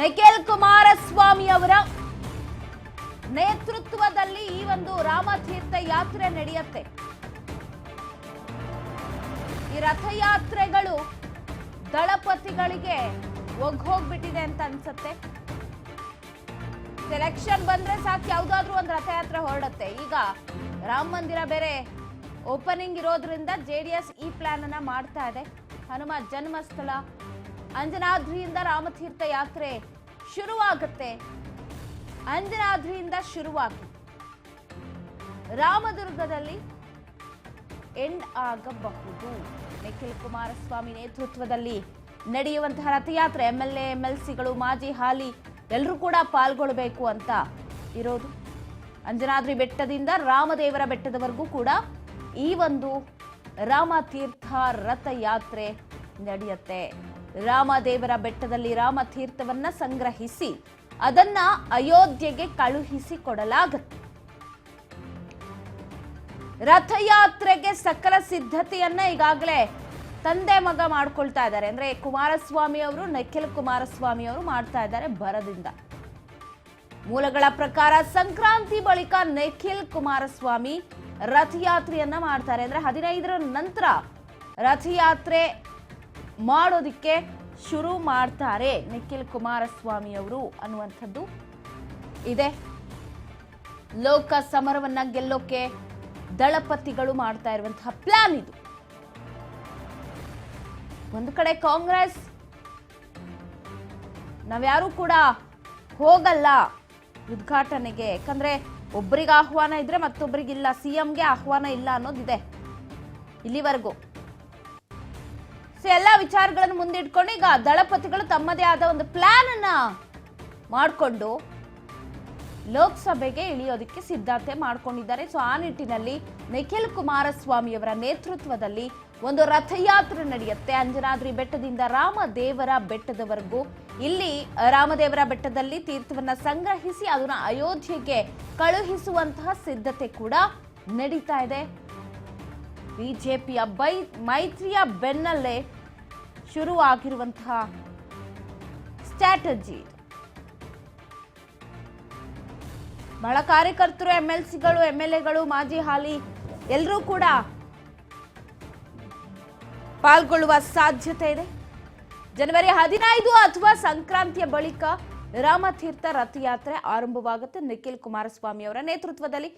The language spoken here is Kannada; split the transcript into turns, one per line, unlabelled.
ನಿಖಿಲ್ ಕುಮಾರಸ್ವಾಮಿ ಅವರ ನೇತೃತ್ವದಲ್ಲಿ ಈ ಒಂದು ರಾಮತೀರ್ಥ ಯಾತ್ರೆ ನಡೆಯುತ್ತೆ. ಈ ರಥಯಾತ್ರೆಗಳು ದಳಪತಿಗಳಿಗೆ ಒಗ್ಗೋಗ್ಬಿಟ್ಟಿದೆ ಅಂತ ಅನ್ಸುತ್ತೆ. ಸೆಲೆಕ್ಷನ್ ಬಂದ್ರೆ ಸಾಕು, ಯಾವ್ದಾದ್ರು ಒಂದು ರಥಯಾತ್ರೆ ಹೊರಡುತ್ತೆ. ಈಗ ರಾಮ ಮಂದಿರ ಬೇರೆ ಓಪನಿಂಗ್ ಇರೋದ್ರಿಂದ ಜೆ ಡಿ ಎಸ್ ಈ ಪ್ಲಾನ್ ಅನ್ನ ಮಾಡ್ತಾ ಇದೆ. ಹನುಮ ಜನ್ಮಸ್ಥಳ ಅಂಜನಾದ್ರಿಯಿಂದ ರಾಮತೀರ್ಥ ಯಾತ್ರೆ ಶುರುವಾಗುತ್ತೆ. ಅಂಜನಾದ್ರಿಯಿಂದ ಶುರುವಾಗಿ. ರಾಮದುರ್ಗದಲ್ಲಿ ಎಂಡ್ ಆಗಬಹುದು. ನಿಖಿಲ್ ಕುಮಾರಸ್ವಾಮಿ ನೇತೃತ್ವದಲ್ಲಿ ನಡೆಯುವಂತಹ ರಥಯಾತ್ರೆ ಎಂ ಎಲ್ ಎ ಎಲ್ ಸಿಗಳು ಮಾಜಿ ಹಾಲಿ ಎಲ್ಲರೂ ಕೂಡ ಪಾಲ್ಗೊಳ್ಳಬೇಕು ಅಂತ ಇರೋದು. ಅಂಜನಾದ್ರಿ ಬೆಟ್ಟದಿಂದ ರಾಮದೇವರ ಬೆಟ್ಟದವರೆಗೂ ಕೂಡ ಈ ಒಂದು ರಾಮತೀರ್ಥ ರಥಯಾತ್ರೆ ನಡೆಯುತ್ತೆ. ರಾಮದೇವರ ಬೆಟ್ಟದಲ್ಲಿ ರಾಮತೀರ್ಥವನ್ನ ಸಂಗ್ರಹಿಸಿ ಅದನ್ನ ಅಯೋಧ್ಯೆಗೆ ಕಳುಹಿಸಿ ಕೊಡಲಾಗುತ್ತೆ. ರಥಯಾತ್ರೆಗೆ ಸಕಲ ಸಿದ್ಧತೆಯನ್ನ ಈಗಾಗಲೇ ತಂದೆ ಮಗ ಮಾಡ್ಕೊಳ್ತಾ ಇದ್ದಾರೆ. ಅಂದ್ರೆ ಕುಮಾರಸ್ವಾಮಿ ಅವರು, ನಿಖಿಲ್ ಕುಮಾರಸ್ವಾಮಿ ಅವರು ಮಾಡ್ತಾ ಇದ್ದಾರೆ ಬರದಿಂದ ಮೂಲಗಳ ಪ್ರಕಾರ ಸಂಕ್ರಾಂತಿ ಬಳಿಕ ನಿಖಿಲ್ ಕುಮಾರಸ್ವಾಮಿ ರಥಯಾತ್ರೆಯನ್ನ ಮಾಡ್ತಾರೆ. ಅಂದ್ರೆ ಹದಿನೈದರ ನಂತರ ರಥಯಾತ್ರೆ ಮಾಡೋದಿಕ್ಕೆ ಶುರು ಮಾಡ್ತಾರೆ ನಿಖಿಲ್ ಕುಮಾರಸ್ವಾಮಿ ಅವರು ಅನ್ನುವಂಥದ್ದು ಇದೆ. ಲೋಕ ಸಮರವನ್ನ ಗೆಲ್ಲೋಕೆ ದಳಪತಿಗಳು ಮಾಡ್ತಾ ಇರುವಂತಹ ಪ್ಲಾನ್ ಇದು. ಒಂದು ಕಡೆ ಕಾಂಗ್ರೆಸ್, ನಾವ್ಯಾರು ಕೂಡ ಹೋಗಲ್ಲ ಉದ್ಘಾಟನೆಗೆ. ಯಾಕಂದ್ರೆ ಒಬ್ಬರಿಗೆ ಆಹ್ವಾನ ಇದ್ರೆ ಮತ್ತೊಬ್ಬರಿಗಿಲ್ಲ ಸಿಎಂಗೆ ಆಹ್ವಾನ ಇಲ್ಲ ಅನ್ನೋದಿದೆ ಇಲ್ಲಿವರೆಗೂ. ಸೊ ಎಲ್ಲ ವಿಚಾರಗಳನ್ನು ಮುಂದಿಟ್ಕೊಂಡು ಈಗ ದಳಪತಿಗಳು ತಮ್ಮದೇ ಆದ ಒಂದು ಪ್ಲಾನ್ ಅನ್ನ ಮಾಡಿಕೊಂಡು ಲೋಕಸಭೆಗೆ ಇಳಿಯೋದಕ್ಕೆ ಸಿದ್ಧತೆ ಮಾಡ್ಕೊಂಡಿದ್ದಾರೆ. ಸೊ ಆ ನಿಟ್ಟಿನಲ್ಲಿ ನಿಖಿಲ್ ಕುಮಾರಸ್ವಾಮಿ ಅವರ ನೇತೃತ್ವದಲ್ಲಿ ಒಂದು ರಥಯಾತ್ರೆ ನಡೆಯುತ್ತೆ. ಅಂಜನಾದ್ರಿ ಬೆಟ್ಟದಿಂದ ರಾಮದೇವರ ಬೆಟ್ಟದವರೆಗೂ ಇಲ್ಲಿ ರಾಮದೇವರ ಬೆಟ್ಟದಲ್ಲಿ ತೀರ್ಥವನ್ನ ಸಂಗ್ರಹಿಸಿ, ಅದನ್ನ ಅಯೋಧ್ಯೆಗೆ ಕಳುಹಿಸುವಂತಹ ಸಿದ್ಧತೆ ಕೂಡ ನಡೀತಾ ಇದೆ. ಬಿಜೆಪಿಯ ಬೈ ಮೈತ್ರಿಯ ಬೆನ್ನಲ್ಲೇ ಶುರುವಾಗಿರುವಂತಹ ಸ್ಟ್ರಾಟಜಿ ಬಹಳ ಕಾರ್ಯಕರ್ತರು ಎಂ ಎಲ್ ಸಿಗಳು ಎಂ ಎಲ್ ಎಗಳು ಮಾಜಿ ಹಾಲಿ ಎಲ್ಲರೂ ಕೂಡ ಪಾಲ್ಗೊಳ್ಳುವ ಸಾಧ್ಯತೆ ಇದೆ. ಜನವರಿ ಹದಿನೈದು ಅಥವಾ ಸಂಕ್ರಾಂತಿಯ ಬಳಿಕ ರಾಮತೀರ್ಥ ರಥಯಾತ್ರೆ ಆರಂಭವಾಗುತ್ತೆ. ನಿಖಿಲ್ ಕುಮಾರಸ್ವಾಮಿ ಅವರ ನೇತೃತ್ವದಲ್ಲಿ.